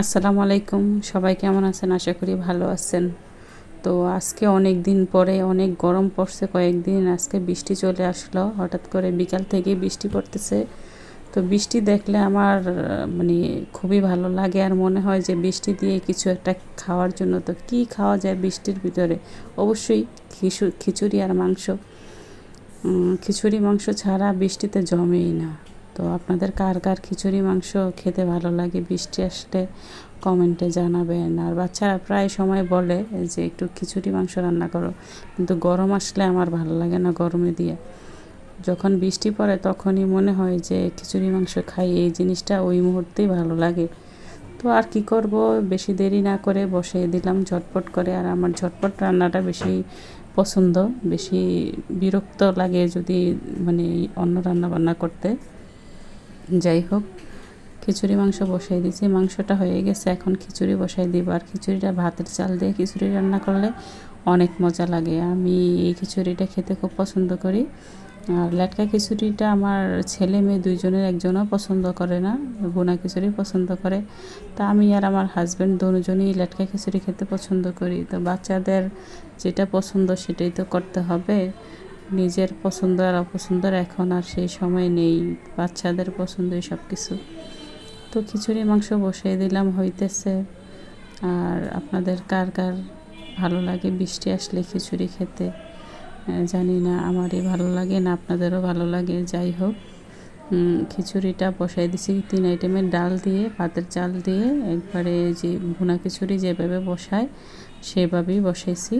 আসসালামু আলাইকুম। সবাই কেমন আছেন? আশা করি ভালো আছেন। তো আজকে অনেক দিন পরে, অনেক গরম পড়ছে, কয়েকদিন আজকে বৃষ্টি চলে আসলো। হঠাৎ করে বিকাল থেকে বৃষ্টি পড়তেছে। তো বৃষ্টি দেখলে আমার মানে খুবই ভালো লাগে আর মনে হয় যে বৃষ্টি দিয়ে কিছু একটা খাওয়ার জন্য। তো কি খাওয়া যায় বৃষ্টির ভিতরে? অবশ্যই খিচু খিচুড়ি আর মাংস। খিচুড়ি মাংস ছাড়া বৃষ্টিতে জমেই না। তো আপনাদের কার কার খিচুড়ি মাংস খেতে ভালো লাগে বৃষ্টি আসলে কমেন্টে জানাবেন। আর বাচ্চারা প্রায় সময় বলে যে, একটু খিচুড়ি মাংস রান্না করো। কিন্তু গরম আসলে আমার ভালো লাগে না গরমে দিয়ে। যখন বৃষ্টি পড়ে তখনই মনে হয় যে, খিচুড়ি মাংস খাই, এই জিনিসটা ওই মুহূর্তেই ভালো লাগে। তো আর কি করব? বেশি দেরি না করে বসিয়ে দিলাম ঝটপট করে। আর আমার ঝটপট রান্নাটা বেশি পছন্দ, বেশি বিরক্ত লাগে যদি মানে অন্য রান্না বান্না করতে। যাই হোক, খিচুড়ি মাংস বসাই দিয়েছি। মাংসটা হয়ে গেছে, এখন খিচুড়ি বসাই দিব। আর খিচুড়িটা ভাতের চাল দিয়ে খিচুড়ি রান্না করলে অনেক মজা লাগে। আমি এই খিচুড়িটা খেতে খুব পছন্দ করি। আর লেটকা খিচুড়িটা আমার ছেলে মেয়ে দুইজনের একজনও পছন্দ করে না বোনা খিচুড়ি পছন্দ করে। তা আমি আর আমার হাজব্যান্ড দুজনেই লেটকা খিচুড়ি খেতে পছন্দ করি। তো বাচ্চাদের যেটা পছন্দ সেটাই তো করতে হবে। নিজের পছন্দ আর অপছন্দের এখন আর সেই সময় নেই। বাচ্চাদের পছন্দই সব কিছু তো খিচুড়ি, মাংস বসিয়ে দিলাম, হইতেছে। আর আপনাদের কার কার ভালো লাগে বৃষ্টি আসলে খিচুড়ি খেতে? জানি না, আমারই ভালো লাগে না, আপনাদেরও ভালো লাগে, যাই হোক। খিচুড়িটা বসাই দিছি তিন আইটেমের ডাল দিয়ে, ভাতের চাল দিয়ে। একবারে যে ভুনা খিচুড়ি যেভাবে বসায়, সেভাবেই বসাইছি।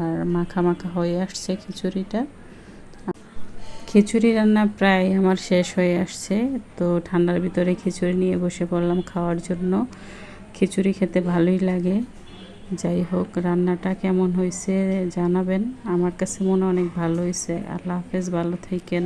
আর মাখা মাখা হয়ে আসছে খিচুড়িটা। খিচুড়ি রান্না প্রায় আমার শেষ হয়ে আসছে। তো ঠান্ডার ভিতরে খিচুড়ি নিয়ে বসে পড়লাম খাওয়ার জন্য। খিচুড়ি খেতে ভালোই লাগে। যাই হোক, রান্নাটা কেমন হয়েছে জানাবেন। আমার কাছে মনে অনেক ভালো হয়েছে। আল্লাহ হাফেজ, ভালো থাকেন।